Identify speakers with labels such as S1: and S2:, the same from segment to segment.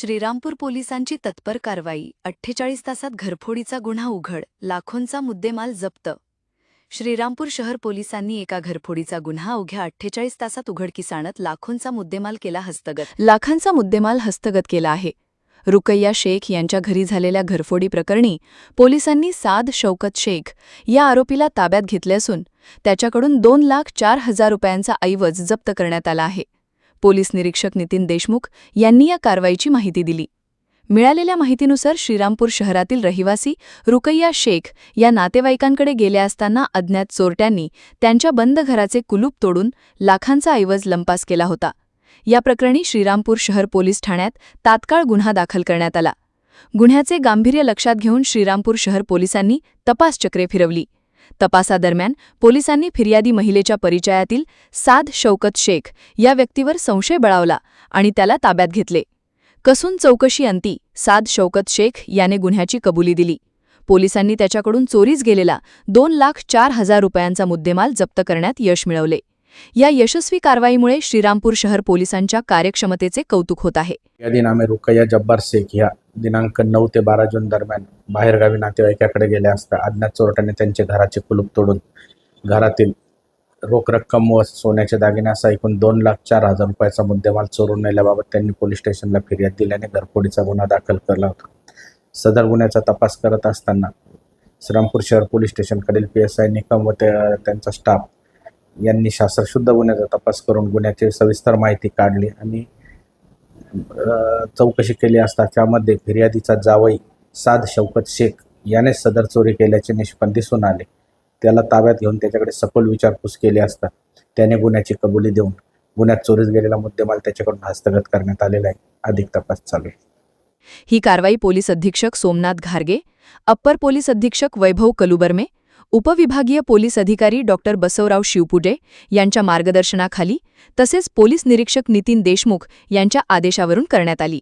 S1: श्रीरामपूर पोलिसांची तत्पर कारवाई. अठ्ठेचाळीस तासात घरफोडीचा गुन्हा उघड. लाखोंचा मुद्देमाल जप्त. श्रीरामपूर शहर पोलिसांनी एका घरफोडीचा गुन्हा अवघ्या अठ्ठेचाळीस तासात उघडकीस आणत लाखोंचा मुद्देमाल केला हस्तगत. लाखांचा मुद्देमाल हस्तगत केला आहे. रुकैया शेख यांच्या घरी झालेल्या घरफोडी प्रकरणी पोलिसांनी साद शौकत शेख या आरोपीला ताब्यात घेतले असून त्याच्याकडून दोन लाख चार हजार रुपयांचा ऐवज जप्त करण्यात आला आहे. पोलीस निरीक्षक नितीन देशमुख यांनी या कारवाईची माहिती दिली. मिळालेल्या माहितीनुसार श्रीरामपूर शहरातील रहिवासी रुकैया शेख या नातेवाईकांकडे गेल्या असताना अज्ञात चोरट्यांनी त्यांच्या बंद घराचे कुलूप तोडून लाखांचा ऐवज लंपास केला होता. या प्रकरणी श्रीरामपूर शहर पोलीस ठाण्यात तात्काळ गुन्हा दाखल करण्यात आला. गुन्ह्याचे गांभीर्य लक्षात घेऊन श्रीरामपूर शहर पोलिसांनी तपासचक्रे फिरवली. तपासादरम्यान पोलिसांनी फिर्यादी महिलेच्या परिचयातील साद शौकत शेख या व्यक्तीवर संशय बळावला आणि त्याला ताब्यात घेतले. कसून चौकशी अंती साद शौकत शेख याने गुन्ह्याची कबुली दिली. पोलिसांनी त्याच्याकडून चोरीस गेलेला दोन लाख चार हजार रुपयांचा मुद्देमाल जप्त करण्यात यश मिळवले. या यशस्वी कारवाईमुळे श्रीरामपूर शहर पोलिसांच्या कार्यक्षमतेचे कौतुक होत आहे.
S2: रुकया जब्बार शेख या दिनांक नऊ ते बारा जून दरम्यान बाहेरगावी नातेवाईकाकडे गेले असता अज्ञात चोरट्याने त्यांचे घराचे कुलूप तोडून घरातील रोख रक्कम व सोन्याचे दागिने असा एकूण दोन लाख चार हजार रुपयाचा मुद्देमाल चोरून नेल्याबाबत त्यांनी पोलीस स्टेशनला फिर्याद दिल्याने घरफोडीचा गुन्हा दाखल केला होता. सदर गुन्ह्याचा तपास करत असताना श्रीरामपूर शहर पोलीस स्टेशनकडील पी एस आय निकम व त्यांचा स्टाफ यांनी शास्त्रशुद्ध गुन्ह्याचा तपास करून गुन्ह्याची सविस्तर माहिती काढली आणि चौकशी केली असता त्यामध्ये फिर्यादीचा जावई साद शौकत शेख याने सदर चोरी केल्याचे निष्पन्न दिसून आले. त्याला ताब्यात घेऊन त्याच्याकडे सखोल विचारपूस केली असता त्याने गुन्ह्याची कबुली देऊन गुन्ह्यात चोरीस गेलेला मुद्देमाल त्याच्याकडून हस्तगत करण्यात आलेला आहे. अधिक तपास चालू आहे.
S1: ही कारवाई पोलीस अधीक्षक सोमनाथ घारगे अप्पर पोलीस अधीक्षक वैभव कलुबर्मे उपविभागीय पोलीस अधिकारी डॉक्टर बसवराव शिवपुजे यांच्या मार्गदर्शनाखाली तसेच पोलीस निरीक्षक नितीन देशमुख यांच्या आदेशावरून करण्यात आली.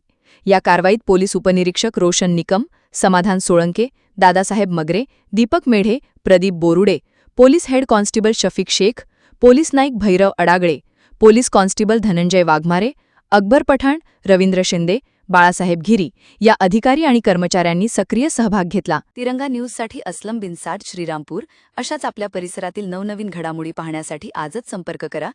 S1: या कारवाईत पोलीस उपनिरीक्षक Roshan Nikam Samadhan Solanke Dadasaheb Magre Deepak Medhe Pradeep Borude police head constable Shafiq Shaikh police naik Bhairav Adagale police constable Dhananjay Waghmare Akbar Pathan Ravindra Shinde Balasaheb Ghiri या अधिकारी आणि कर्मचाऱ्यांनी सक्रिय सहभाग घेतला. तिरंगा न्यूजसाठी अस्लम बिनसाड श्रीरामपूर. अशाच आपल्या परिसरातील नवनवीन घडामोडी पाहण्यासाठी आजच संपर्क करा.